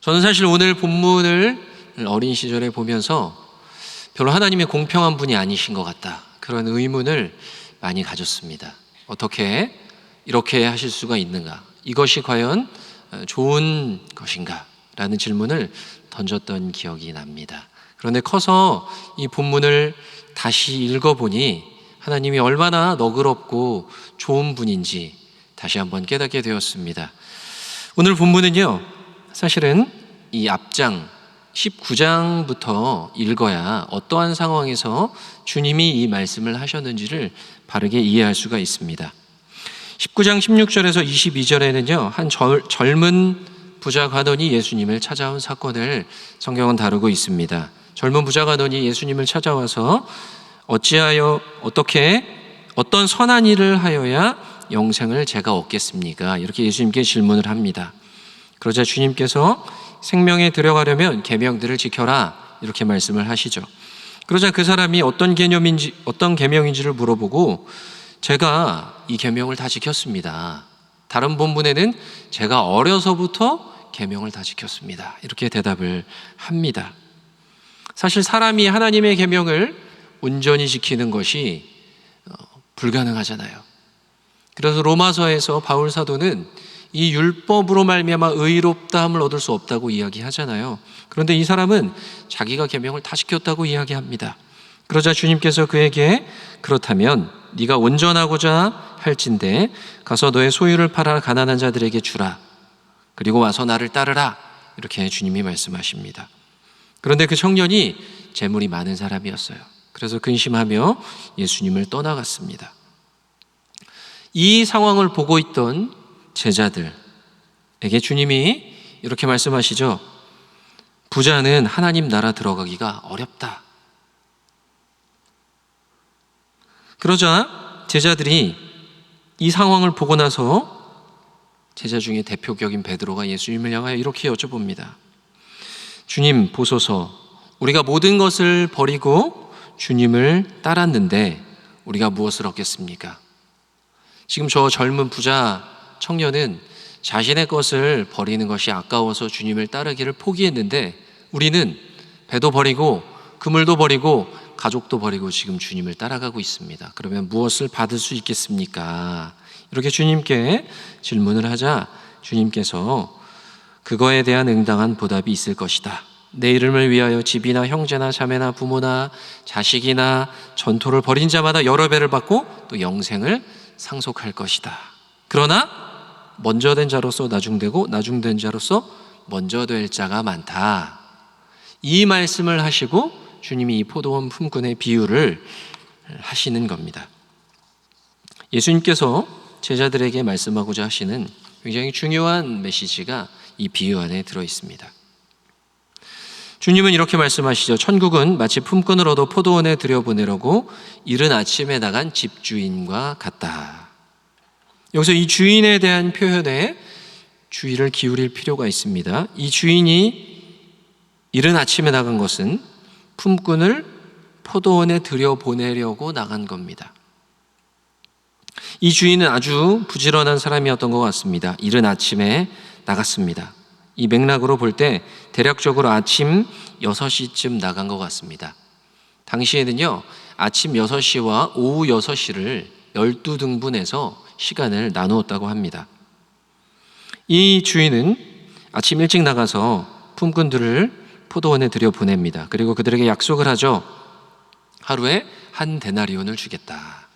저는 사실 오늘 본문을 어린 시절에 보면서 별로 하나님의 공평한 분이 아니신 것 같다. 그런 의문을 많이 가졌습니다. 어떻게 이렇게 하실 수가 있는가? 이것이 과연 좋은 것인가? 라는 질문을 던졌던 기억이 납니다. 그런데 커서 이 본문을 다시 읽어보니 하나님이 얼마나 너그럽고 좋은 분인지 다시 한번 깨닫게 되었습니다. 오늘 본문은요, 사실은 이 앞장 19장부터 읽어야 어떠한 상황에서 주님이 이 말씀을 하셨는지를 바르게 이해할 수가 있습니다. 19장 16절에서 22절에는요, 한 젊은 부자 관원이 예수님을 찾아온 사건을 성경은 다루고 있습니다. 젊은 부자 관원이 예수님을 찾아와서 어찌하여 어떻게 어떤 선한 일을 하여야 영생을 제가 얻겠습니까? 이렇게 예수님께 질문을 합니다. 그러자 주님께서 생명에 들어가려면 계명들을 지켜라 이렇게 말씀을 하시죠. 그러자 그 사람이 어떤 개념인지 어떤 계명인지를 물어보고 제가 이 계명을 다 지켰습니다. 다른 본문에는 제가 어려서부터 계명을 다 지켰습니다. 이렇게 대답을 합니다. 사실 사람이 하나님의 계명을 온전히 지키는 것이 어, 불가능하잖아요. 그래서 로마서에서 바울 사도는 이 율법으로 말미암아 의롭다함을 얻을 수 없다고 이야기하잖아요. 그런데 이 사람은 자기가 계명을 다 지켰다고 이야기합니다. 그러자 주님께서 그에게 그렇다면 네가 온전하고자 할진대 가서 너의 소유를 팔아 가난한 자들에게 주라. 그리고 와서 나를 따르라. 이렇게 주님이 말씀하십니다. 그런데 그 청년이 재물이 많은 사람이었어요. 그래서 근심하며 예수님을 떠나갔습니다. 이 상황을 보고 있던 제자들에게 주님이 이렇게 말씀하시죠. 부자는 하나님 나라 들어가기가 어렵다. 그러자 제자들이 이 상황을 보고 나서 제자 중에 대표격인 베드로가 예수님을 향하여 이렇게 여쭤봅니다. 주님 보소서 우리가 모든 것을 버리고 주님을 따랐는데 우리가 무엇을 얻겠습니까? 지금 저 젊은 부자 청년은 자신의 것을 버리는 것이 아까워서 주님을 따르기를 포기했는데 우리는 배도 버리고 그물도 버리고 가족도 버리고 지금 주님을 따라가고 있습니다. 그러면 무엇을 받을 수 있겠습니까? 이렇게 주님께 질문을 하자 주님께서 그거에 대한 응당한 보답이 있을 것이다. 내 이름을 위하여 집이나 형제나 자매나 부모나 자식이나 전토를 벌인 자마다 여러 배를 받고 또 영생을 상속할 것이다. 그러나 먼저 된 자로서 나중되고 나중된 자로서 먼저 될 자가 많다. 이 말씀을 하시고 주님이 이 포도원 품꾼의 비유를 하시는 겁니다. 예수님께서 제자들에게 말씀하고자 하시는 굉장히 중요한 메시지가 이 비유 안에 들어 있습니다. 주님은 이렇게 말씀하시죠. 천국은 마치 품꾼을 얻어 포도원에 들여보내려고 이른 아침에 나간 집주인과 같다. 여기서 이 주인에 대한 표현에 주의를 기울일 필요가 있습니다. 이 주인이 이른 아침에 나간 것은 품꾼을 포도원에 들여보내려고 나간 겁니다. 이 주인은 아주 부지런한 사람이었던 것 같습니다. 이른 아침에 나갔습니다. 이 맥락으로 볼 때 대략적으로 아침 6시쯤 나간 것 같습니다. 당시에는요, 아침 6시와 오후 6시를 12등분해서 시간을 나누었다고 합니다. 이 주인은 아침 일찍 나가서 품꾼들을 포도원에 들여 보냅니다. 그리고 그들에게 약속을 하죠. 하루에 한 데나리온을 주겠다.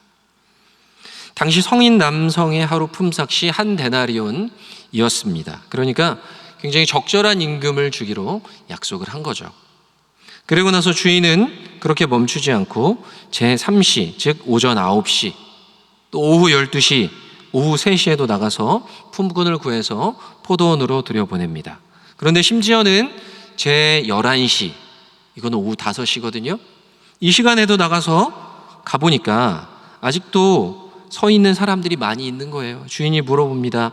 당시 성인 남성의 하루 품삯이 한 데나리온이었습니다. 그러니까 굉장히 적절한 임금을 주기로 약속을 한 거죠. 그리고 나서 주인은 그렇게 멈추지 않고 제3시, 즉 오전 9시, 또 오후 12시, 오후 3시에도 나가서 품꾼을 구해서 포도원으로 들여보냅니다. 그런데 심지어는 제 11시, 이건 오후 5시거든요. 이 시간에도 나가서 가보니까 아직도 서 있는 사람들이 많이 있는 거예요. 주인이 물어봅니다.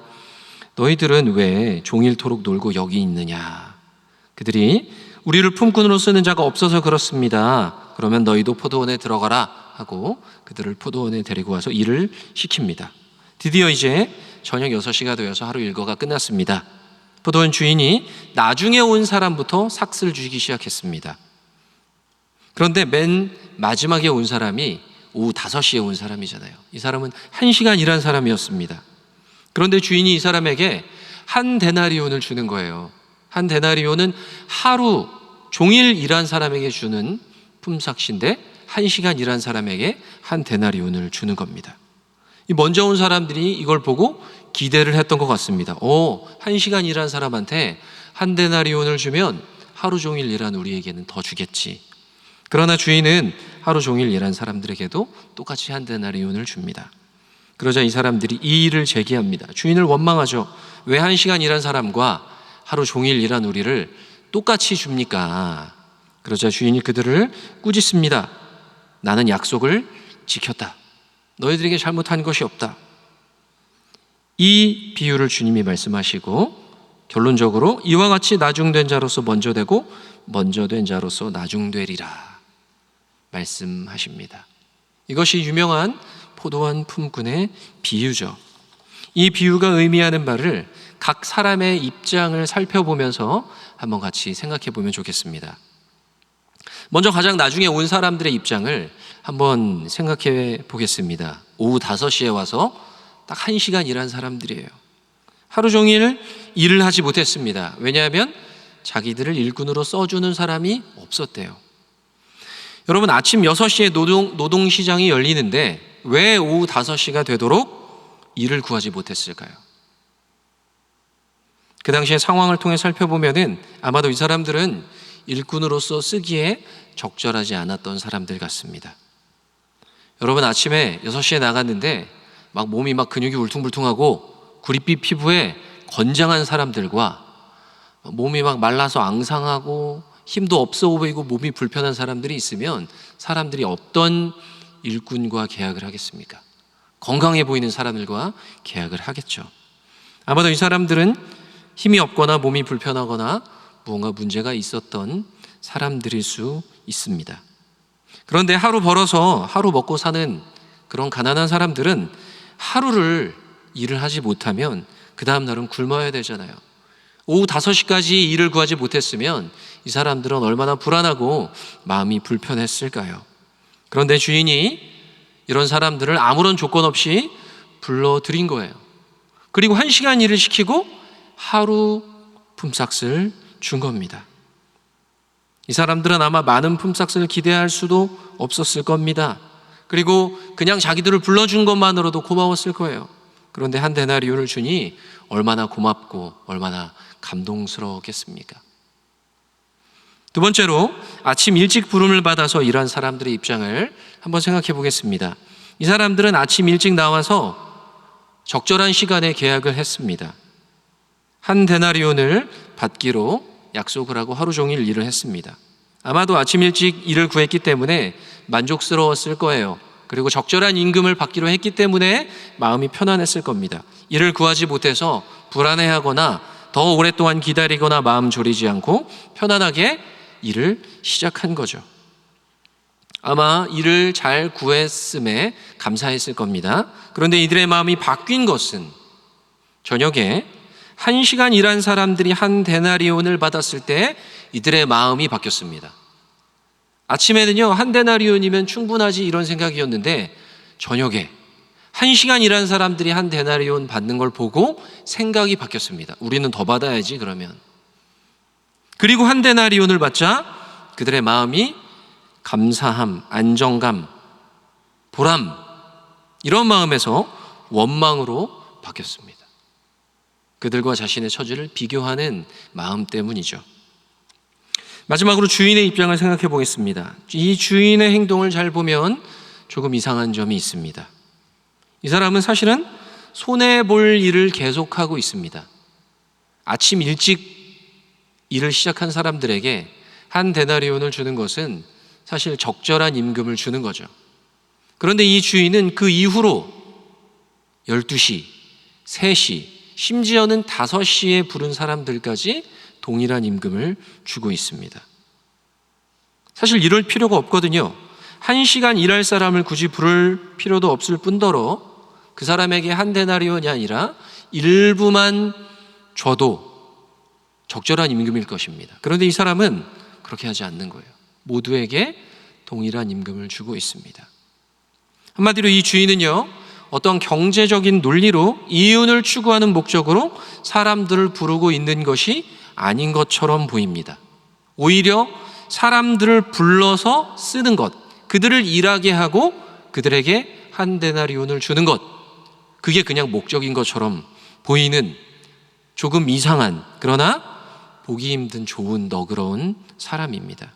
너희들은 왜 종일토록 놀고 여기 있느냐? 그들이 우리를 품꾼으로 쓰는 자가 없어서 그렇습니다. 그러면 너희도 포도원에 들어가라 하고 그들을 포도원에 데리고 와서 일을 시킵니다. 드디어 이제 저녁 6시가 되어서 하루 일과가 끝났습니다. 포도원 주인이 나중에 온 사람부터 삭스를 주기 시작했습니다. 그런데 맨 마지막에 온 사람이 오후 5시에 온 사람이잖아요. 이 사람은 1시간 일한 사람이었습니다. 그런데 주인이 이 사람에게 한 데나리온을 주는 거예요. 한 데나리온은 하루 종일 일한 사람에게 주는 품삯인데 1시간 일한 사람에게 한 데나리온을 주는 겁니다. 이 먼저 온 사람들이 이걸 보고 기대를 했던 것 같습니다. 오, 한 시간 일한 사람한테 한 데나리온을 주면 하루 종일 일한 우리에게는 더 주겠지. 그러나 주인은 하루 종일 일한 사람들에게도 똑같이 한 데나리온을 줍니다. 그러자 이 사람들이 이 일을 제기합니다. 주인을 원망하죠. 왜 한 시간 일한 사람과 하루 종일 일한 우리를 똑같이 줍니까? 그러자 주인이 그들을 꾸짖습니다. 나는 약속을 지켰다. 너희들에게 잘못한 것이 없다. 이 비유를 주님이 말씀하시고 결론적으로 이와 같이 나중된 자로서 먼저 되고 먼저 된 자로서 나중되리라 말씀하십니다. 이것이 유명한 포도원 품꾼의 비유죠. 이 비유가 의미하는 바를 각 사람의 입장을 살펴보면서 한번 같이 생각해 보면 좋겠습니다. 먼저 가장 나중에 온 사람들의 입장을 한번 생각해 보겠습니다. 오후 5시에 와서 딱 1시간 일한 사람들이에요. 하루 종일 일을 하지 못했습니다. 왜냐하면 자기들을 일꾼으로 써주는 사람이 없었대요. 여러분, 아침 6시에 노동, 노동시장이 열리는데 왜 오후 5시가 되도록 일을 구하지 못했을까요? 그 당시의 상황을 통해 살펴보면은 아마도 이 사람들은 일꾼으로서 쓰기에 적절하지 않았던 사람들 같습니다. 여러분 아침에 6시에 나갔는데 막 몸이 막 근육이 울퉁불퉁하고 구릿빛 피부에 건장한 사람들과 몸이 막 말라서 앙상하고 힘도 없어 보이고 몸이 불편한 사람들이 있으면 사람들이 어떤 일꾼과 계약을 하겠습니까? 건강해 보이는 사람들과 계약을 하겠죠. 아마도 이 사람들은 힘이 없거나 몸이 불편하거나 무언가 문제가 있었던 사람들일 수 있습니다. 그런데 하루 벌어서 하루 먹고 사는 그런 가난한 사람들은 하루를 일을 하지 못하면 그 다음 날은 굶어야 되잖아요. 오후 5시까지 일을 구하지 못했으면 이 사람들은 얼마나 불안하고 마음이 불편했을까요? 그런데 주인이 이런 사람들을 아무런 조건 없이 불러들인 거예요. 그리고 한 시간 일을 시키고 하루 품삯을 준 겁니다. 이 사람들은 아마 많은 품삯을 기대할 수도 없었을 겁니다. 그리고 그냥 자기들을 불러준 것만으로도 고마웠을 거예요. 그런데 한 데나리온을 주니 얼마나 고맙고 얼마나 감동스러웠겠습니까? 두 번째로 아침 일찍 부름을 받아서 일한 사람들의 입장을 한번 생각해 보겠습니다. 이 사람들은 아침 일찍 나와서 적절한 시간에 계약을 했습니다. 한 데나리온을 받기로 약속을 하고 하루 종일 일을 했습니다. 아마도 아침 일찍 일을 구했기 때문에 만족스러웠을 거예요. 그리고 적절한 임금을 받기로 했기 때문에 마음이 편안했을 겁니다. 일을 구하지 못해서 불안해하거나 더 오랫동안 기다리거나 마음 졸이지 않고 편안하게 일을 시작한 거죠. 아마 일을 잘 구했음에 감사했을 겁니다. 그런데 이들의 마음이 바뀐 것은 저녁에 한 시간 일한 사람들이 한 데나리온을 받았을 때 이들의 마음이 바뀌었습니다. 아침에는요, 한 데나리온이면 충분하지 이런 생각이었는데 저녁에 한 시간 일한 사람들이 한 데나리온 받는 걸 보고 생각이 바뀌었습니다. 우리는 더 받아야지 그러면. 그리고 한 데나리온을 받자 그들의 마음이 감사함, 안정감, 보람 이런 마음에서 원망으로 바뀌었습니다. 그들과 자신의 처지를 비교하는 마음 때문이죠. 마지막으로 주인의 입장을 생각해 보겠습니다. 이 주인의 행동을 잘 보면 조금 이상한 점이 있습니다. 이 사람은 사실은 손해 볼 일을 계속하고 있습니다. 아침 일찍 일을 시작한 사람들에게 한 데나리온을 주는 것은 사실 적절한 임금을 주는 거죠. 그런데 이 주인은 그 이후로 12시, 3시, 심지어는 5시에 부른 사람들까지 동일한 임금을 주고 있습니다. 사실 이럴 필요가 없거든요. 한 시간 일할 사람을 굳이 부를 필요도 없을 뿐더러 그 사람에게 한 데나리온이 아니라 일부만 줘도 적절한 임금일 것입니다. 그런데 이 사람은 그렇게 하지 않는 거예요. 모두에게 동일한 임금을 주고 있습니다. 한마디로 이 주인은요, 어떤 경제적인 논리로 이윤을 추구하는 목적으로 사람들을 부르고 있는 것이 아닌 것처럼 보입니다. 오히려 사람들을 불러서 쓰는 것, 그들을 일하게 하고 그들에게 한 데나리온을 주는 것, 그게 그냥 목적인 것처럼 보이는 조금 이상한 그러나 보기 힘든 좋은 너그러운 사람입니다.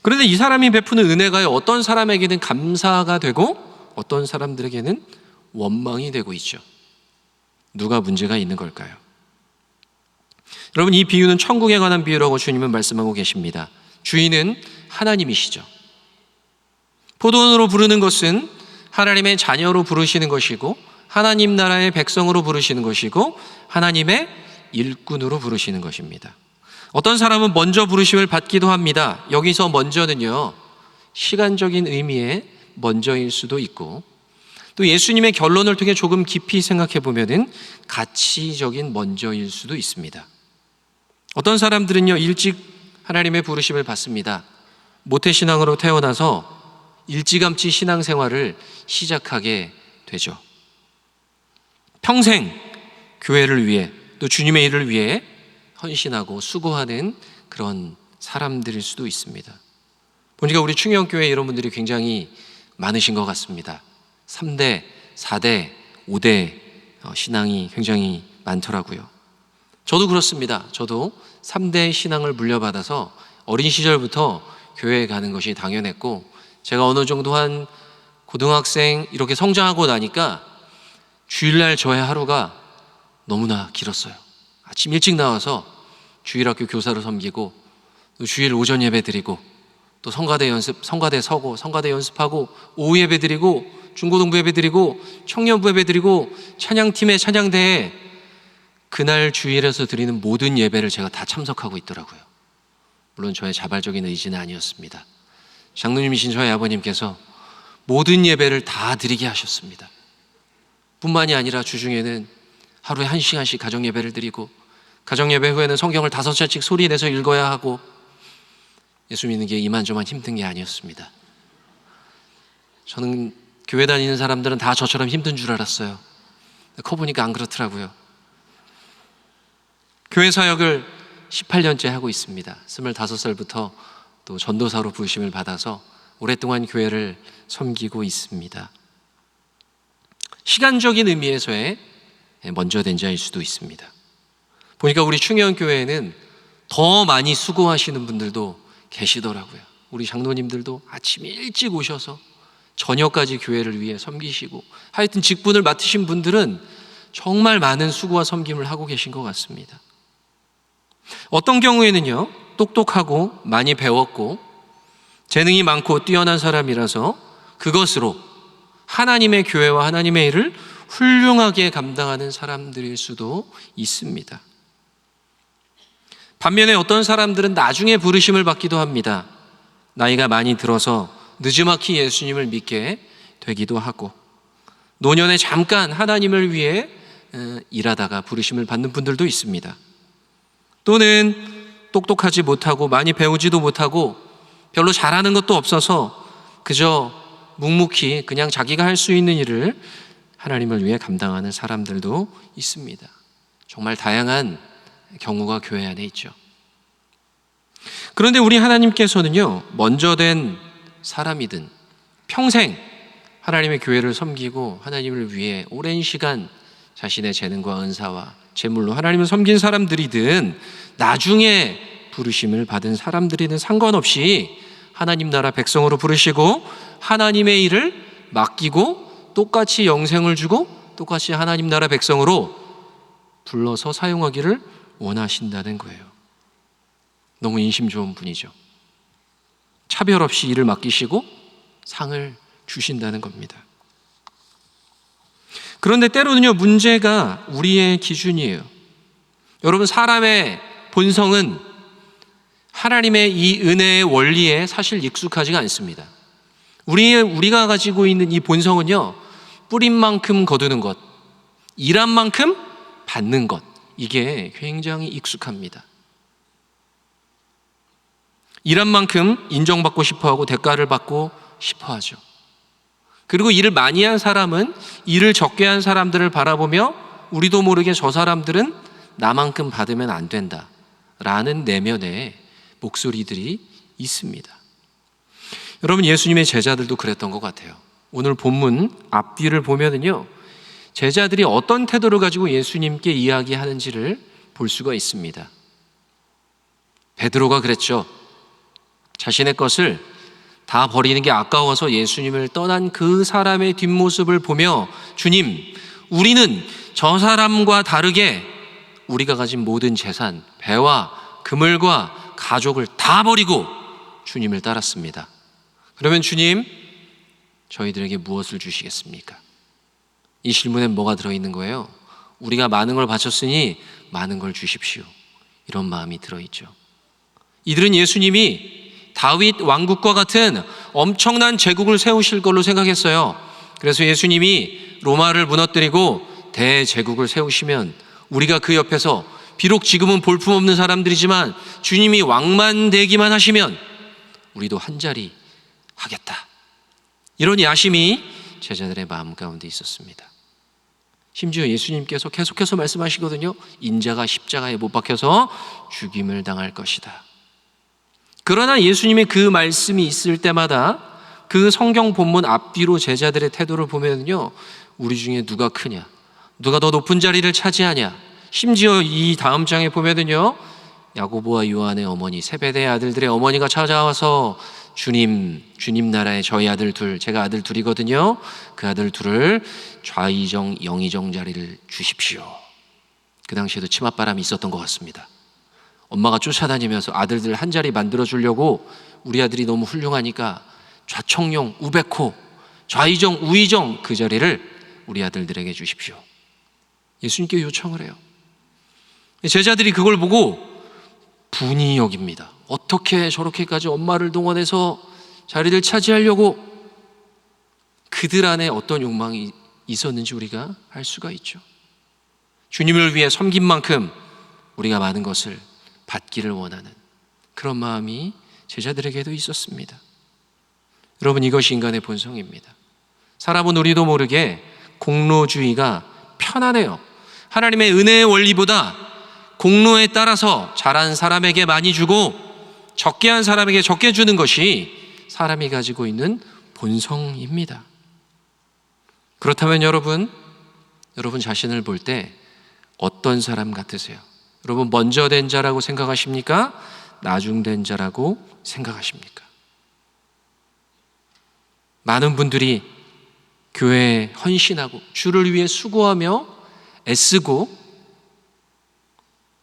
그런데 이 사람이 베푸는 은혜가 어떤 사람에게는 감사가 되고 어떤 사람들에게는 원망이 되고 있죠. 누가 문제가 있는 걸까요? 여러분 이 비유는 천국에 관한 비유라고 주님은 말씀하고 계십니다. 주인은 하나님이시죠. 포도원으로 부르는 것은 하나님의 자녀로 부르시는 것이고 하나님 나라의 백성으로 부르시는 것이고 하나님의 일꾼으로 부르시는 것입니다. 어떤 사람은 먼저 부르심을 받기도 합니다. 여기서 먼저는요, 시간적인 의미의 먼저일 수도 있고, 또 예수님의 결론을 통해 조금 깊이 생각해 보면은 가치적인 먼저일 수도 있습니다. 어떤 사람들은요, 일찍 하나님의 부르심을 받습니다. 모태신앙으로 태어나서 일찌감치 신앙생활을 시작하게 되죠. 평생 교회를 위해 또 주님의 일을 위해 헌신하고 수고하는 그런 사람들일 수도 있습니다. 보니까 우리 충영교회 이런 분들이 굉장히 많으신 것 같습니다. 3대, 4대, 5대 신앙이 굉장히 많더라고요. 저도 그렇습니다. 저도 3대 신앙을 물려받아서 어린 시절부터 교회에 가는 것이 당연했고 제가 어느 정도 한 고등학생 이렇게 성장하고 나니까 주일날 저의 하루가 너무나 길었어요. 아침 일찍 나와서 주일학교 교사로 섬기고 또 주일 오전 예배 드리고 또 성가대 연습, 성가대 서고 성가대 연습하고 오후 예배 드리고 중고등부 예배 드리고 청년부 예배 드리고 찬양팀의 찬양대에 그날 주일에서 드리는 모든 예배를 제가 다 참석하고 있더라고요. 물론 저의 자발적인 의지는 아니었습니다. 장로님이신 저희 아버님께서 모든 예배를 다 드리게 하셨습니다. 뿐만이 아니라 주중에는 하루에 한 시간씩 가정 예배를 드리고 가정 예배 후에는 성경을 다섯 자씩 소리 내서 읽어야 하고 예수 믿는 게 이만저만 힘든 게 아니었습니다. 저는 교회 다니는 사람들은 다 저처럼 힘든 줄 알았어요. 커 보니까 안 그렇더라고요. 교회 사역을 18년째 하고 있습니다. 25살부터 또 전도사로 부르심을 받아서 오랫동안 교회를 섬기고 있습니다. 시간적인 의미에서의 먼저 된 자일 수도 있습니다. 보니까 우리 충현 교회에는 더 많이 수고하시는 분들도 계시더라고요. 우리 장로님들도 아침 일찍 오셔서 저녁까지 교회를 위해 섬기시고 하여튼 직분을 맡으신 분들은 정말 많은 수고와 섬김을 하고 계신 것 같습니다. 어떤 경우에는요, 똑똑하고 많이 배웠고 재능이 많고 뛰어난 사람이라서 그것으로 하나님의 교회와 하나님의 일을 훌륭하게 감당하는 사람들일 수도 있습니다. 반면에 어떤 사람들은 나중에 부르심을 받기도 합니다. 나이가 많이 들어서 늦지막히 예수님을 믿게 되기도 하고 노년에 잠깐 하나님을 위해 어, 일하다가 부르심을 받는 분들도 있습니다. 또는 똑똑하지 못하고 많이 배우지도 못하고 별로 잘하는 것도 없어서 그저 묵묵히 그냥 자기가 할 수 있는 일을 하나님을 위해 감당하는 사람들도 있습니다. 정말 다양한 경우가 교회 안에 있죠. 그런데 우리 하나님께서는요, 먼저 된 사람이든 평생 하나님의 교회를 섬기고 하나님을 위해 오랜 시간 자신의 재능과 은사와 재물로 하나님을 섬긴 사람들이든 나중에 부르심을 받은 사람들이든 상관없이 하나님 나라 백성으로 부르시고 하나님의 일을 맡기고 똑같이 영생을 주고 똑같이 하나님 나라 백성으로 불러서 사용하기를 원하신다는 거예요. 너무 인심 좋은 분이죠. 차별 없이 일을 맡기시고 상을 주신다는 겁니다. 그런데 때로는요, 문제가 우리의 기준이에요. 여러분, 사람의 본성은 하나님의 이 은혜의 원리에 사실 익숙하지가 않습니다. 우리, 우리가 가지고 있는 이 본성은요, 뿌린 만큼 거두는 것, 일한 만큼 받는 것, 이게 굉장히 익숙합니다. 일한 만큼 인정받고 싶어 하고 대가를 받고 싶어 하죠. 그리고 일을 많이 한 사람은 일을 적게 한 사람들을 바라보며 우리도 모르게 저 사람들은 나만큼 받으면 안 된다. 라는 내면의 목소리들이 있습니다. 여러분, 예수님의 제자들도 그랬던 것 같아요. 오늘 본문 앞뒤를 보면은요, 제자들이 어떤 태도를 가지고 예수님께 이야기하는지를 볼 수가 있습니다. 베드로가 그랬죠. 자신의 것을 다 버리는 게 아까워서 예수님을 떠난 그 사람의 뒷모습을 보며 주님, 우리는 저 사람과 다르게 우리가 가진 모든 재산, 배와 그물과 가족을 다 버리고 주님을 따랐습니다. 그러면 주님, 저희들에게 무엇을 주시겠습니까? 이 질문엔 뭐가 들어있는 거예요? 우리가 많은 걸 바쳤으니 많은 걸 주십시오. 이런 마음이 들어있죠. 이들은 예수님이 다윗 왕국과 같은 엄청난 제국을 세우실 걸로 생각했어요. 그래서 예수님이 로마를 무너뜨리고 대제국을 세우시면 우리가 그 옆에서 비록 지금은 볼품 없는 사람들이지만 주님이 왕만 되기만 하시면 우리도 한 자리 하겠다. 이런 야심이 제자들의 마음 가운데 있었습니다. 심지어 예수님께서 계속해서 말씀하시거든요. 인자가 십자가에 못 박혀서 죽임을 당할 것이다. 그러나 예수님의 그 말씀이 있을 때마다 그 성경 본문 앞뒤로 제자들의 태도를 보면요. 우리 중에 누가 크냐? 누가 더 높은 자리를 차지하냐? 심지어 이 다음 장에 보면은요. 야고보와 요한의 어머니 세베대 아들들의 어머니가 찾아와서 주님 주님 나라의 저희 아들 둘 제가 아들 둘이거든요. 그 아들 둘을 좌이정 영이정 자리를 주십시오. 그 당시에도 치맛바람이 있었던 것 같습니다. 엄마가 쫓아다니면서 아들들 한 자리 만들어 주려고 우리 아들이 너무 훌륭하니까 좌청룡, 우백호, 좌이정, 우이정 그 자리를 우리 아들들에게 주십시오. 예수님께 요청을 해요. 제자들이 그걸 보고 분이 여깁니다. 어떻게 저렇게까지 엄마를 동원해서 자리를 차지하려고 그들 안에 어떤 욕망이 있었는지 우리가 알 수가 있죠. 주님을 위해 섬긴 만큼 우리가 많은 것을 받기를 원하는 그런 마음이 제자들에게도 있었습니다. 여러분 이것이 인간의 본성입니다. 살아본 우리도 모르게 공로주의가 편안해요. 하나님의 은혜의 원리보다 공로에 따라서 잘한 사람에게 많이 주고 적게 한 사람에게 적게 주는 것이 사람이 가지고 있는 본성입니다. 그렇다면 여러분, 여러분 자신을 볼 때 어떤 사람 같으세요? 여러분 먼저 된 자라고 생각하십니까? 나중 된 자라고 생각하십니까? 많은 분들이 교회에 헌신하고 주를 위해 수고하며 애쓰고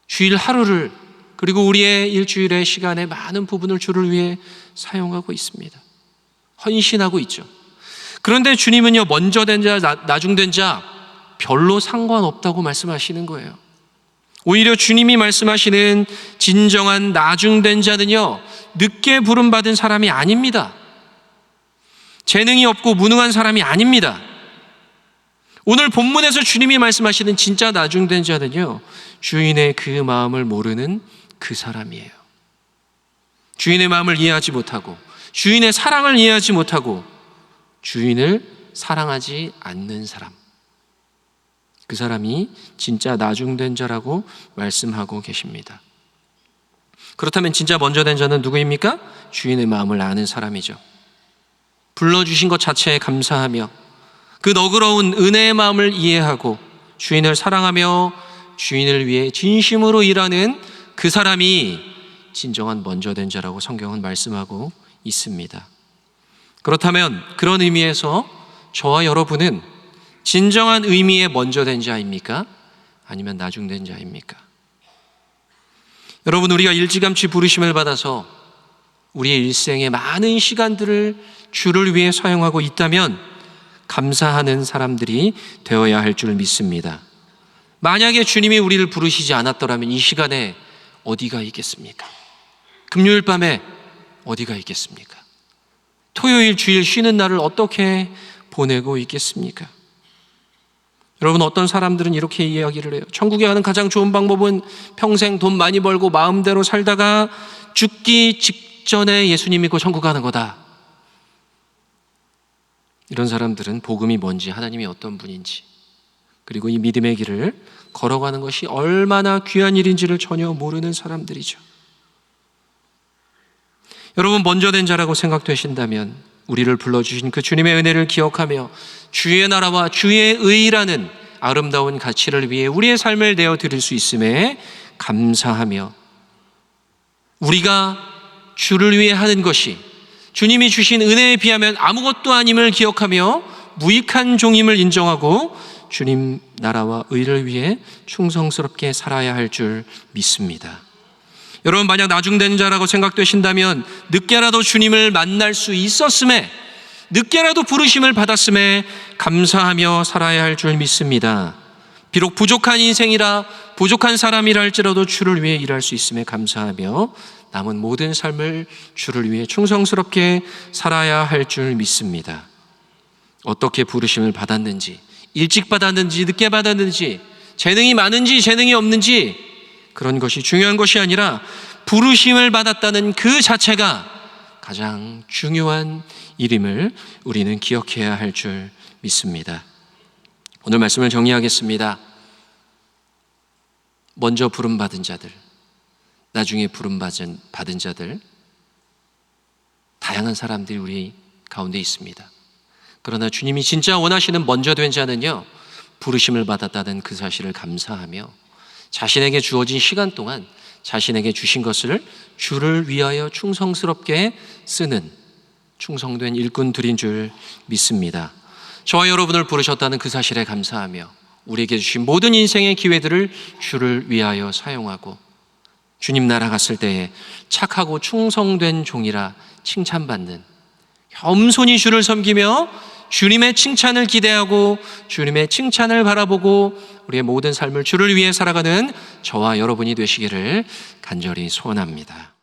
주일 하루를 그리고 우리의 일주일의 시간의 많은 부분을 주를 위해 사용하고 있습니다. 헌신하고 있죠. 그런데 주님은요, 먼저 된 자, 나중 된 자, 별로 상관없다고 말씀하시는 거예요. 오히려 주님이 말씀하시는 진정한 나중된 자는요, 늦게 부름받은 사람이 아닙니다. 재능이 없고 무능한 사람이 아닙니다. 오늘 본문에서 주님이 말씀하시는 진짜 나중된 자는요, 주인의 그 마음을 모르는 그 사람이에요. 주인의 마음을 이해하지 못하고, 주인의 사랑을 이해하지 못하고, 주인을 사랑하지 않는 사람. 그 사람이 진짜 나중된 자라고 말씀하고 계십니다. 그렇다면 진짜 먼저 된 자는 누구입니까? 주인의 마음을 아는 사람이죠. 불러주신 것 자체에 감사하며 그 너그러운 은혜의 마음을 이해하고 주인을 사랑하며 주인을 위해 진심으로 일하는 그 사람이 진정한 먼저 된 자라고 성경은 말씀하고 있습니다. 그렇다면 그런 의미에서 저와 여러분은 진정한 의미의 먼저 된 자입니까? 아니면 나중 된 자입니까? 여러분, 우리가 일찌감치 부르심을 받아서 우리의 일생의 많은 시간들을 주를 위해 사용하고 있다면 감사하는 사람들이 되어야 할 줄 믿습니다. 만약에 주님이 우리를 부르시지 않았더라면 이 시간에 어디가 있겠습니까? 금요일 밤에 어디가 있겠습니까? 토요일 주일 쉬는 날을 어떻게 보내고 있겠습니까? 여러분 어떤 사람들은 이렇게 이야기를 해요. 천국에 가는 가장 좋은 방법은 평생 돈 많이 벌고 마음대로 살다가 죽기 직전에 예수님 믿고 천국 가는 거다. 이런 사람들은 복음이 뭔지 하나님이 어떤 분인지 그리고 이 믿음의 길을 걸어가는 것이 얼마나 귀한 일인지를 전혀 모르는 사람들이죠. 여러분 먼저 된 자라고 생각되신다면 우리를 불러주신 그 주님의 은혜를 기억하며 주의 나라와 주의 의라는 아름다운 가치를 위해 우리의 삶을 내어 드릴 수 있음에 감사하며 우리가 주를 위해 하는 것이 주님이 주신 은혜에 비하면 아무것도 아님을 기억하며 무익한 종임을 인정하고 주님 나라와 의를 위해 충성스럽게 살아야 할 줄 믿습니다. 여러분 만약 나중된 자라고 생각되신다면 늦게라도 주님을 만날 수 있었음에 늦게라도 부르심을 받았음에 감사하며 살아야 할 줄 믿습니다. 비록 부족한 인생이라 부족한 사람이라 할지라도 주를 위해 일할 수 있음에 감사하며 남은 모든 삶을 주를 위해 충성스럽게 살아야 할 줄 믿습니다. 어떻게 부르심을 받았는지, 일찍 받았는지, 늦게 받았는지, 재능이 많은지, 재능이 없는지, 그런 것이 중요한 것이 아니라 부르심을 받았다는 그 자체가 가장 중요한 일임을 우리는 기억해야 할 줄 믿습니다. 오늘 말씀을 정리하겠습니다. 먼저 부름받은 자들, 나중에 부름받은 받은 자들, 다양한 사람들이 우리 가운데 있습니다. 그러나 주님이 진짜 원하시는 먼저 된 자는요, 부르심을 받았다는 그 사실을 감사하며 자신에게 주어진 시간 동안 자신에게 주신 것을 주를 위하여 충성스럽게 쓰는 충성된 일꾼들인 줄 믿습니다. 저와 여러분을 부르셨다는 그 사실에 감사하며 우리에게 주신 모든 인생의 기회들을 주를 위하여 사용하고 주님 나라 갔을 때에 착하고 충성된 종이라 칭찬받는 겸손히 주를 섬기며 주님의 칭찬을 기대하고 주님의 칭찬을 바라보고 우리의 모든 삶을 주를 위해 살아가는 저와 여러분이 되시기를 간절히 소원합니다.